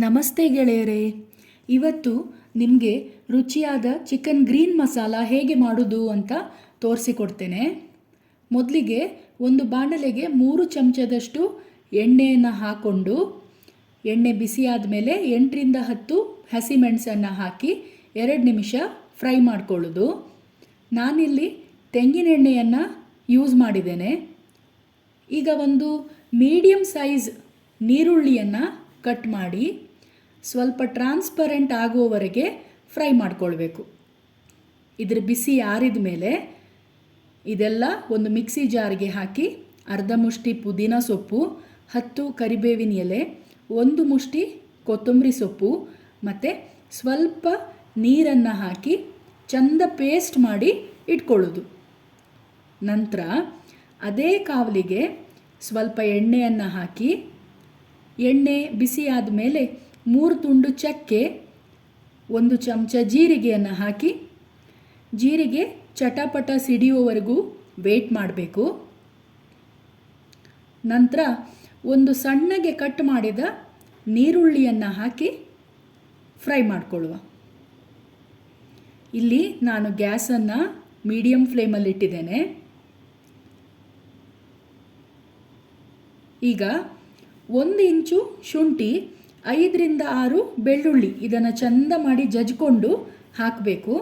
ನಮಸ್ತೆ ಗೆಳೆಯರೇ, ಇವತ್ತು ನಿಮಗೆ ರುಚಿಯಾದ ಚಿಕನ್ ಗ್ರೀನ್ ಮಸಾಲ ಹೇಗೆ ಮಾಡೋದು ಅಂತ ತೋರಿಸಿಕೊಡ್ತೇನೆ. ಮೊದಲಿಗೆ ಒಂದು ಬಾಣಲೆಗೆ ಮೂರು ಚಮಚದಷ್ಟು ಎಣ್ಣೆಯನ್ನು ಹಾಕ್ಕೊಂಡು ಎಣ್ಣೆ ಬಿಸಿಯಾದ ಮೇಲೆ ಎಂಟರಿಂದ ಹತ್ತು ಹಸಿಮೆಣಸನ್ನು ಹಾಕಿ ಎರಡು ನಿಮಿಷ ಫ್ರೈ ಮಾಡ್ಕೊಳ್ಳೋದು. ನಾನಿಲ್ಲಿ ತೆಂಗಿನೆಣ್ಣೆಯನ್ನು ಯೂಸ್ ಮಾಡಿದ್ದೇನೆ. ಈಗ ಒಂದು ಮೀಡಿಯಮ್ ಸೈಜ್ ನೀರುಳ್ಳಿಯನ್ನು ಕಟ್ ಮಾಡಿ ಸ್ವಲ್ಪ ಟ್ರಾನ್ಸ್ಪರೆಂಟ್ ಆಗುವವರೆಗೆ ಫ್ರೈ ಮಾಡ್ಕೊಳ್ಬೇಕು. ಇದ್ರ ಬಿಸಿ ಆರಿದ ಮೇಲೆ ಇದೆಲ್ಲ ಒಂದು ಮಿಕ್ಸಿ ಜಾರ್ಗೆ ಹಾಕಿ ಅರ್ಧ ಮುಷ್ಟಿ ಪುದೀನ ಸೊಪ್ಪು, ಹತ್ತು ಕರಿಬೇವಿನ ಎಲೆ, ಒಂದು ಮುಷ್ಟಿ ಕೊತ್ತಂಬರಿ ಸೊಪ್ಪು ಮತ್ತು ಸ್ವಲ್ಪ ನೀರನ್ನು ಹಾಕಿ ಚಂದ ಪೇಸ್ಟ್ ಮಾಡಿ ಇಟ್ಕೊಳ್ಳೋದು. ನಂತರ ಅದೇ ಕಾವಲಿಗೆ ಸ್ವಲ್ಪ ಎಣ್ಣೆಯನ್ನು ಹಾಕಿ ಎಣ್ಣೆ ಬಿಸಿ ಆದಮೇಲೆ ಮೂರು ತುಂಡು ಚಕ್ಕೆ, ಒಂದು ಚಮಚ ಜೀರಿಗೆಯನ್ನು ಹಾಕಿ, ಜೀರಿಗೆ ಚಟಪಟ ಸಿಡಿಯುವವರೆಗೂ ವೇಟ್ ಮಾಡಬೇಕು. ನಂತರ ಒಂದು ಸಣ್ಣಗೆ ಕಟ್ ಮಾಡಿದ ನೀರುಳ್ಳಿಯನ್ನು ಹಾಕಿ ಫ್ರೈ ಮಾಡಿಕೊಳ್ಳುವ. ಇಲ್ಲಿ ನಾನು ಗ್ಯಾಸನ್ನು ಮೀಡಿಯಮ್ ಫ್ಲೇಮಲ್ಲಿ ಇಟ್ಟಿದ್ದೇನೆ. ಈಗ ಒಂದು ಇಂಚು ಶುಂಠಿ, ಐದರಿಂದ ಆರು ಬೆಳ್ಳುಳ್ಳಿ. ಇದನ್ನು ಚಂದ ಮಾಡಿ ಜಜ್ಕೊಂಡು ಹಾಕಬೇಕು.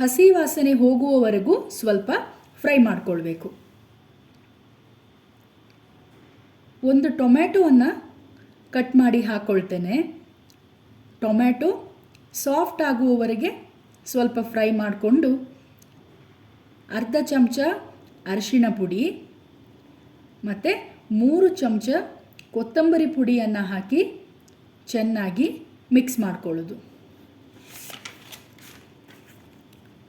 ಹಸಿ ವಾಸನೆ ಹೋಗುವವರೆಗೂ ಸ್ವಲ್ಪ ಫ್ರೈ ಮಾಡಿಕೊಳ್ಬೇಕು. ಒಂದು ಟೊಮ್ಯಾಟೋವನ್ನು ಕಟ್ ಮಾಡಿ ಹಾಕ್ಕೊಳ್ತೇನೆ ಟೊಮ್ಯಾಟೊ ಸಾಫ್ಟ್ ಆಗುವವರೆಗೆ ಸ್ವಲ್ಪ ಫ್ರೈ ಮಾಡಿಕೊಂಡು ಅರ್ಧ ಚಮಚ ಅರಿಶಿಣ ಪುಡಿ ಮತ್ತು ಮೂರು ಚಮಚ ಕೊತ್ತಂಬರಿ ಪುಡಿಯನ್ನು ಹಾಕಿ ಚೆನ್ನಾಗಿ ಮಿಕ್ಸ್ ಮಾಡ್ಕೊಳ್ಳೋದು.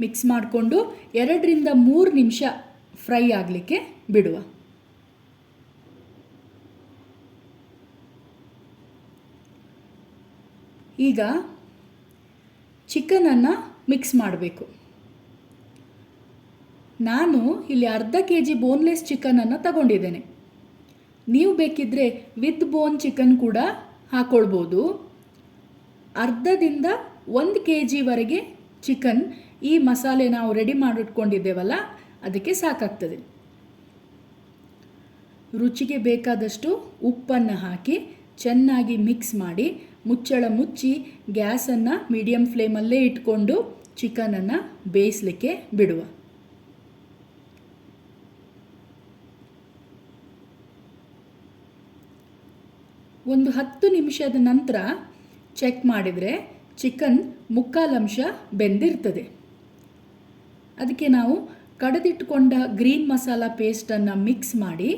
ಮಿಕ್ಸ್ ಮಾಡಿಕೊಂಡು ಎರಡರಿಂದ ಮೂರು ನಿಮಿಷ ಫ್ರೈ ಆಗಲಿಕ್ಕೆ ಬಿಡುವ. ಈಗ ಚಿಕನನ್ನು ಮಿಕ್ಸ್ ಮಾಡಬೇಕು. ನಾನು ಇಲ್ಲಿ ಅರ್ಧ ಕೆ ಜಿ ಬೋನ್ಲೆಸ್ ಚಿಕನನ್ನು ತಗೊಂಡಿದ್ದೇನೆ. ನೀವು ಬೇಕಿದ್ದರೆ ವಿತ್ ಬೋನ್ ಚಿಕನ್ ಕೂಡ ಹಾಕ್ಕೊಳ್ಬೋದು ಅರ್ಧದಿಂದ ಒಂದು ಕೆ ಜಿವರೆಗೆ ಚಿಕನ್ ಈ ಮಸಾಲೆ ನಾವು ರೆಡಿ ಮಾಡಿಟ್ಕೊಂಡಿದ್ದೇವಲ್ಲ, ಅದಕ್ಕೆ ಸಾಕಾಗ್ತದೆ. ರುಚಿಗೆ ಬೇಕಾದಷ್ಟು ಉಪ್ಪನ್ನು ಹಾಕಿ ಚೆನ್ನಾಗಿ ಮಿಕ್ಸ್ ಮಾಡಿ, ಮುಚ್ಚಳ ಮುಚ್ಚಿ ಗ್ಯಾಸನ್ನು ಮೀಡಿಯಂ ಫ್ಲೇಮಲ್ಲೇ ಇಟ್ಕೊಂಡು ಚಿಕನನ್ನು ಬೇಯಿಸಲಿಕ್ಕೆ ಬಿಡುವ. ಒಂದು ಹತ್ತು ನಿಮಿಷದ ನಂತರ ಚೆಕ್ ಮಾಡಿದರೆ ಚಿಕನ್ ಮುಕ್ಕಾಲಂಶ ಬೆಂದಿರ್ತದೆ. ಅದಕ್ಕೆ ನಾವು ಕಡಿದಿಟ್ಕೊಂಡ ಗ್ರೀನ್ ಮಸಾಲ ಪೇಸ್ಟನ್ನು ಮಿಕ್ಸ್ ಮಾಡಿ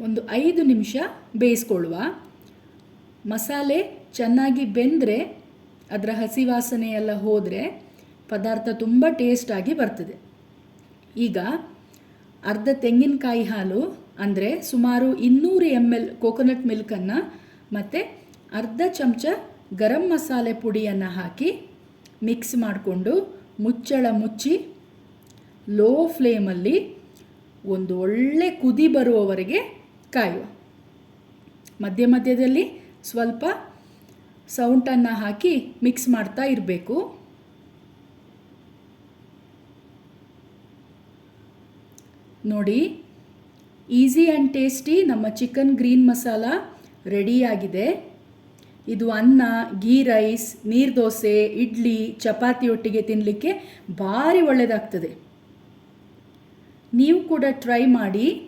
ಒಂದು ಐದು ನಿಮಿಷ ಬೇಯಿಸ್ಕೊಳ್ಳುವ. ಮಸಾಲೆ ಚೆನ್ನಾಗಿ ಬೆಂದರೆ ಅದರ ಹಸಿ ವಾಸನೆ ಎಲ್ಲ ಹೋದರೆ ಪದಾರ್ಥ ತುಂಬ ಟೇಸ್ಟಾಗಿ ಬರ್ತದೆ. ಈಗ ಅರ್ಧ ತೆಂಗಿನಕಾಯಿ ಹಾಲು ಅಂದರೆ ಸುಮಾರು ಇನ್ನೂರು ಎಂ ಎಲ್ ಕೋಕೋನಟ್ ಮಿಲ್ಕನ್ನು ಮತ್ತು ಅರ್ಧ ಚಮಚ ಗರಂ ಮಸಾಲೆ ಪುಡಿಯನ್ನು ಹಾಕಿ ಮಿಕ್ಸ್ ಮಾಡಿಕೊಂಡು ಮುಚ್ಚಳ ಮುಚ್ಚಿ ಲೋ ಫ್ಲೇಮಲ್ಲಿ ಒಂದು ಒಳ್ಳೆ ಕುದಿ ಬರುವವರೆಗೆ ಕಾಯುವ. ಮಧ್ಯ ಮಧ್ಯದಲ್ಲಿ ಸ್ವಲ್ಪ ಸೌಂಟನ್ನು ಹಾಕಿ ಮಿಕ್ಸ್ ಮಾಡ್ತಾ ಇರಬೇಕು. ನೋಡಿ ಈಸಿ ಆ್ಯಂಡ್ ಟೇಸ್ಟಿ ನಮ್ಮ ಚಿಕನ್ ಗ್ರೀನ್ ಮಸಾಲ ರೆಡಿಯಾಗಿದೆ. ಇದು ಅನ್ನ ಗೀ ರೈಸ್, ನೀರು ದೋಸೆ, ಇಡ್ಲಿ, ಚಪಾತಿ ಒಟ್ಟಿಗೆ ತಿನ್ನಲಿಕ್ಕೆ ಭಾರಿ ಒಳ್ಳೆಯದಾಗ್ತದೆ ನೀವು ಕೂಡ ಟ್ರೈ ಮಾಡಿ.